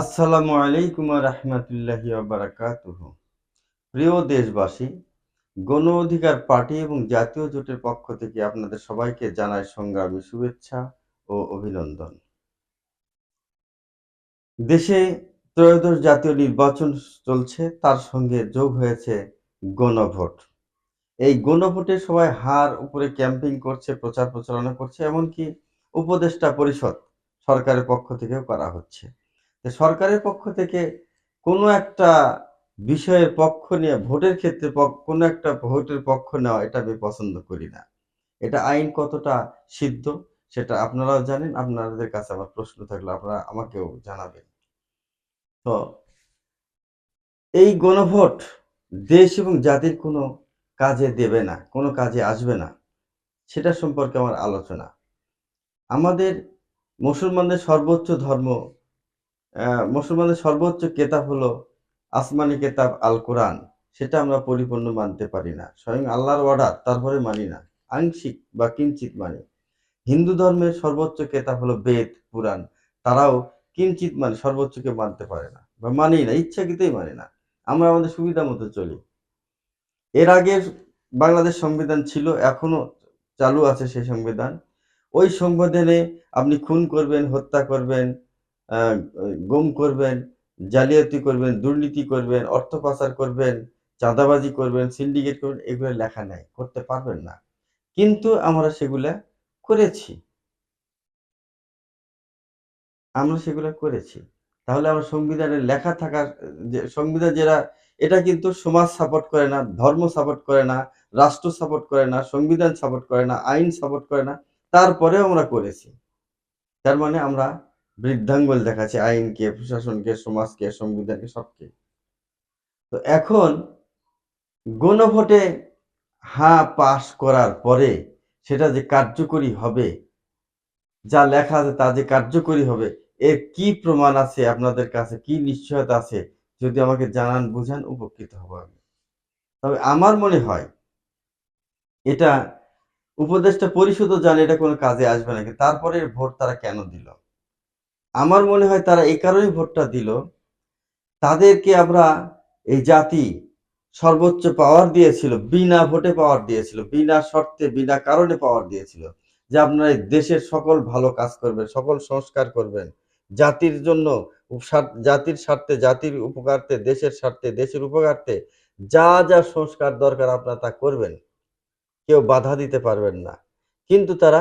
আসসালামু আলাইকুম রহমতুল্লাহি বারাকাতুহ। প্রিয় দেশবাসী, গণ অধিকার পার্টি এবং জাতীয় জোটের পক্ষ থেকে আপনাদের সবাইকে জানায় সংগ্রামী শুভেচ্ছা ও অভিনন্দন। দেশে ত্রয়োদশ জাতীয় নির্বাচন চলছে, তার সঙ্গে যোগ হয়েছে গণভোট। এই গণভোটে সবাই হার উপরে ক্যাম্পিং করছে, প্রচার প্রচারণা করছে, এমনকি উপদেষ্টা পরিষদ সরকারের পক্ষ থেকেও করা হচ্ছে। সরকারের পক্ষ থেকে কোনো একটা বিষয়ের পক্ষ নিয়ে, ভোটের ক্ষেত্রে কোনো একটা ভোটের পক্ষ নেওয়া, এটা আমি পছন্দ করি না। এটা আইন কতটা সিদ্ধ, সেটা আপনারাও জানেন, আপনাদের কাছে আমার প্রশ্ন থাকলে আপনারা আমাকেও জানাবেন। তো, এই গণভোট দেশ এবং জাতির কোনো কাজে দেবে না, কোনো কাজে আসবে না, সেটা সম্পর্কে আমার আলোচনা। আমাদের মুসলমানদের সর্বোচ্চ ধর্ম আহ, মুসলমানদের সর্বোচ্চ কেতাব হলো আসমানি কেতাব আল কোরআন। সেটা আমরা পরিপূর্ণ মানতে পারি না। স্বয়ং আল্লাহর অর্ডার তারপরে মানি না। আংশিক বা কিঞ্চিত মানি। হিন্দু ধর্মের সর্বোচ্চ কেতাব হলো বেদ পুরাণ। তারাও কিঞ্চিত মানে সর্বোচ্চকে মানতে পারে না বা মানি না ইচ্ছাকৃতই মানে না। আমরা আমাদের সুবিধা মতো চলি। এর আগের বাংলাদেশ সংবিধান ছিল এখনও চালু আছে সেই সংবিধান। ওই সংবিধানে আপনি খুন করবেন হত্যা করবেন গুম করবেন, জালিয়াতি করবেন, দুর্নীতি করবেন, অর্থ পাচার করবেন, চাঁদাবাজি করবেন সিন্ডিকেট করবেন, এগুলো লেখা নাই, করতে পারবেন না। কিন্তু আমরা সেগুলা করেছি। আমরা সেগুলো করেছি। তাহলে আমরা সংবিধানে লেখা থাকার সংবিধান যেটা, এটা কিন্তু সমাজ সাপোর্ট করে না, ধর্ম সাপোর্ট করে না, রাষ্ট্র সাপোর্ট করে না, সংবিধান সাপোর্ট করে না, আইন সাপোর্ট করে না, তারপরেও আমরা করেছি। তার মানে আমরা বৃদ্ধাঙ্গুল দেখাচ্ছে, আইনকে, প্রশাসনকে, সমাজকে, সংবিধানকে, সবকে। তো এখন গণভোটে হা পাশ করার পরে সেটা যে কার্যকরী হবে, যা লেখা আছে তা যে কার্যকরী হবে, এর কি প্রমাণ আছে আপনাদের কাছে? কি নিশ্চয়তা আছে? যদি আমাকে জানান, বুঝান, উপকৃত হব আমি। তবে আমার মনে হয়, এটা উপদেষ্টা পরিষদও জানে এটা কোনো কাজে আসবে না তারপরে ভোট তারা কেন দিল? আমার মনে হয় তারা এই কারণেই ভোটটা দিল। তাদেরকে আমরা এই জাতি সর্বোচ্চ পাওয়ার দিয়েছিল, বিনা ভোটে পাওয়ার দিয়েছিল, বিনা শর্তে, বিনা কারণে পাওয়ার দিয়েছিল যে আপনারা দেশের সকল ভালো কাজ করবেন, সকল সংস্কার করবেন। জাতির জন্য জাতির স্বার্থে, জাতির উপকার্থে, দেশের স্বার্থে, দেশের উপকার্থে যা যা সংস্কার দরকার আপনারা তা করবেন। কেউ বাধা দিতে পারবেন না। কিন্তু তারা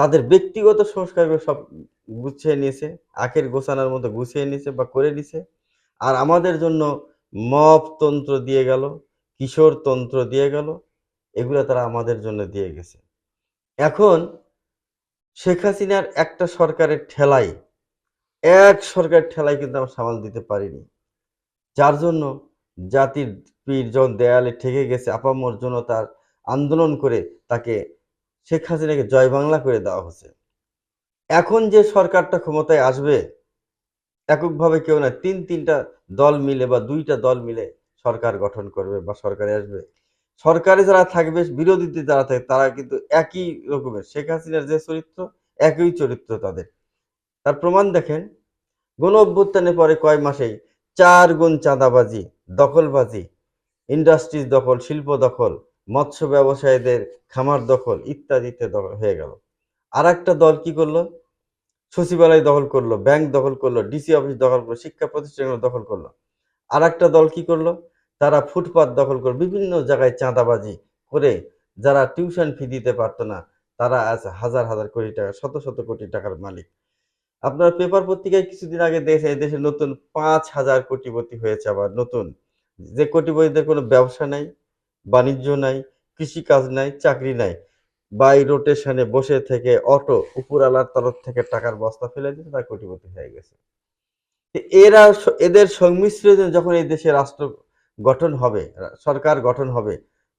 তাদের ব্যক্তিগত সংস্কারগুলো সব গুছিয়ে নিয়েছে, আখের গোছানোর মতো গুছিয়ে নিয়েছে বা করে নিছে। আর আমাদের জন্য মপ তন্ত্র দিয়ে গেল, কিশোর তন্ত্র দিয়ে গেল, এগুলো তারা আমাদের জন্য দিয়ে গেছে। এখন শেখ হাসিনার একটা সরকারের ঠেলাই, এক সরকারের ঠেলাই কিন্তু আমরা সামাল দিতে পারিনি। যার জন্য জাতির পীর যখন দেয়ালে ঠেকে গেছে, আপামর জন্য তার আন্দোলন করে তাকে শেখ হাসিনাকে জয় বাংলা করে দেওয়া হচ্ছে। এখন যে সরকারটা ক্ষমতায় আসবে, এককভাবে কেউ না তিন, তিনটা দল মিলে বা দুইটা দল মিলে সরকার গঠন করবে বা সরকারে আসবে। সরকারে যারা থাকবে বিরোধীতে যারা থাকবে তারা কিন্তু একই রকমের। শেখ হাসিনার যে চরিত্র, একই চরিত্র তাদের। তার প্রমাণ দেখেন, গণ অভ্যুত্থানের পরে কয় মাসেই চার গুণ চাঁদাবাজি, দখলবাজি, ইন্ডাস্ট্রিজ দখল, শিল্প দখল মৎস্য ব্যবসায়ীদের খামার দখল ইত্যাদিতে হয়ে গেল। আর একটা দল কি করল? সচিবালয় দখল করল, ব্যাংক দখল করল, ডিসি অফিস দখল করল, শিক্ষা প্রতিষ্ঠানগুলো দখল করল। আর একটা দল কি করল? তারা ফুটপাত দখল করল, বিভিন্ন জায়গায় চাঁদাবাজি করে যারা টিউশন ফি দিতে পারতো না, তারা আজ হাজার হাজার কোটি টাকা, শত শত কোটি টাকার মালিক। আপনার পেপার পত্রিকায় কিছুদিন আগে এই দেশে নতুন পাঁচ হাজার কোটিপতি হয়েছে আবার নতুন। যে কোটিপতিদের কোনো ব্যবসা নাই বাণিজ্য নাই, কৃষিকাজ নাই, চাকরি নাই। বাই রোটেশনে বসে থেকে অটো উপরালার তরফ থেকে টাকার বস্তা ফেলে দিতে তারা কোটিপতি হয়ে গেছে। এরা এদের সংমিশ্রণে যখন এই দেশে রাষ্ট্র গঠন হবে সরকার গঠন হবে,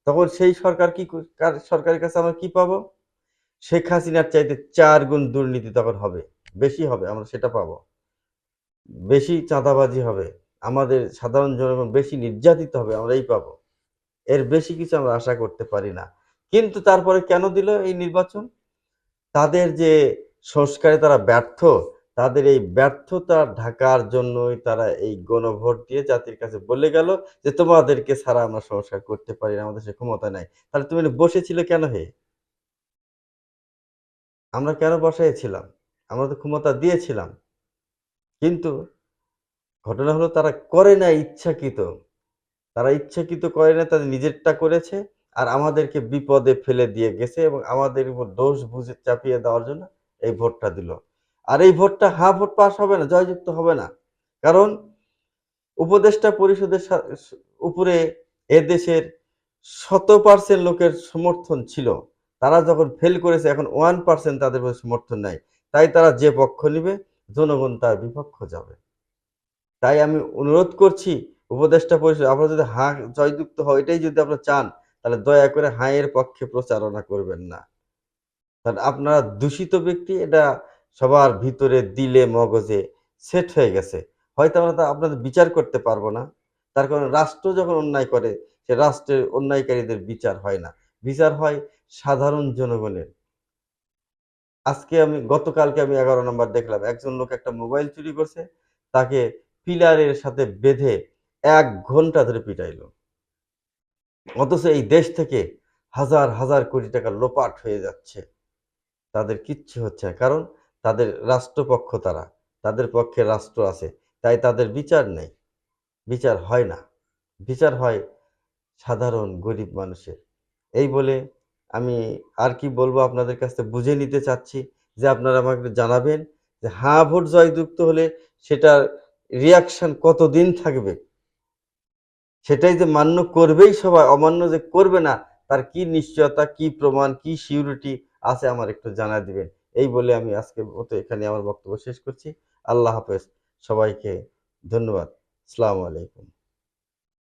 তখন সেই সরকার কি কার সরকারের কাছে আমরা কি পাবো? শেখ হাসিনার চাইতে চার গুণ দুর্নীতি তখন হবে, বেশি হবে, আমরা সেটা পাবো। বেশি চাঁদাবাজি হবে, আমাদের সাধারণ জনগণ বেশি নির্যাতিত হবে আমরা এই পাবো। এর বেশি কিছু আমরা আশা করতে পারি না। কিন্তু তারপরে কেন দিল এই নির্বাচন? তাদের যে সংস্কারে তারা ব্যর্থ, তাদের এই ব্যর্থতা ঢাকার জন্যই তারা এই গণভোট দিয়ে জাতির কাছে বলে গেল যে, তোমাদেরকে ছাড়া আমরা সংস্কার করতে পারি না, আমাদের সে ক্ষমতা নাই। তাহলে তুমি বসেছিল কেন হে? আমরা কেন বসাইছিলাম আমরা তো ক্ষমতা দিয়েছিলাম। কিন্তু ঘটনা হলো তারা করে না ইচ্ছাকৃত। তারা ইচ্ছাকৃত করে না, তাদের নিজেরটা করেছে আর আমাদেরকে বিপদে ফেলে দিয়ে গেছে এবং আমাদের উপর দোষ বুঝে চাপিয়ে দেওয়ার জন্য এই ভোটটা দিল। আর এই ভোটটা হা ভোট পাস হবে না, জয়যুক্ত হবে না। কারণ উপদেষ্টা পরিষদের উপরে এ দেশের শত পার্সেন্ট লোকের সমর্থন ছিল। তারা যখন ফেল করেছে, এখন ওয়ান পার্সেন্ট তাদের সমর্থন নাই। তাই তারা যে পক্ষ নিবে, জনগণ তার বিপক্ষ যাবে। তাই আমি অনুরোধ করছি উপদেষ্টা পরিষদ, আপনারা যদি হা, জয়যুক্ত হয় এটাই যদি আপনারা চান, তাহলে দয়া করে হায়ের পক্ষে প্রচারণা করবেন না। কারণ আপনারা দূষিত ব্যক্তি, এটা সবার ভিতরে দিলে মগজে সেট হয়ে গেছে। হয়তো আমরা তা আপনাদের বিচার করতে পারব না। তার কারণ রাষ্ট্র যখন অন্যায় করে, সে রাষ্ট্রের অন্যায়কারীদের বিচার হয় না। বিচার হয় সাধারণ জনগণের। আজকে আমি, গতকালকে আমি এগারো নম্বর দেখলাম, একজন লোক একটা মোবাইল চুরি করছে, তাকে পিলারের সাথে বেঁধে এক ঘণ্টা ধরে পিটাইলো। অথচ এই দেশ থেকে হাজার হাজার কোটি টাকা লোপাট হয়ে যাচ্ছে। তাদের কিচ্ছু হচ্ছে না। কারণ তাদের রাষ্ট্রপক্ষ তারা। তাদের পক্ষে রাষ্ট্র আছে। তাই তাদের বিচার নেই। বিচার হয় না। বিচার হয় সাধারণ, গরিব মানুষের। এই বলে আমি আর কি বলব আপনাদের কাছ বুঝে নিতে চাচ্ছি যে আপনারা আমাকে জানাবেন যে হ্যাঁ ভোট জয়যুক্ত হলে সেটার রিয়াকশন কতদিন থাকবে? সেটাই যে মান্য করবেই সবাই, অমান্য যে করবে না, তার কি নিশ্চয়তা, কি প্রমাণ, কি সিউরিটি আছে আমার একটু জানা দিবেন। এই বলে আমি আজকে মতো এখানে আমার বক্তব্য শেষ করছি। আল্লাহ হাফেজ। সবাইকে ধন্যবাদ। আসসালামু আলাইকুম।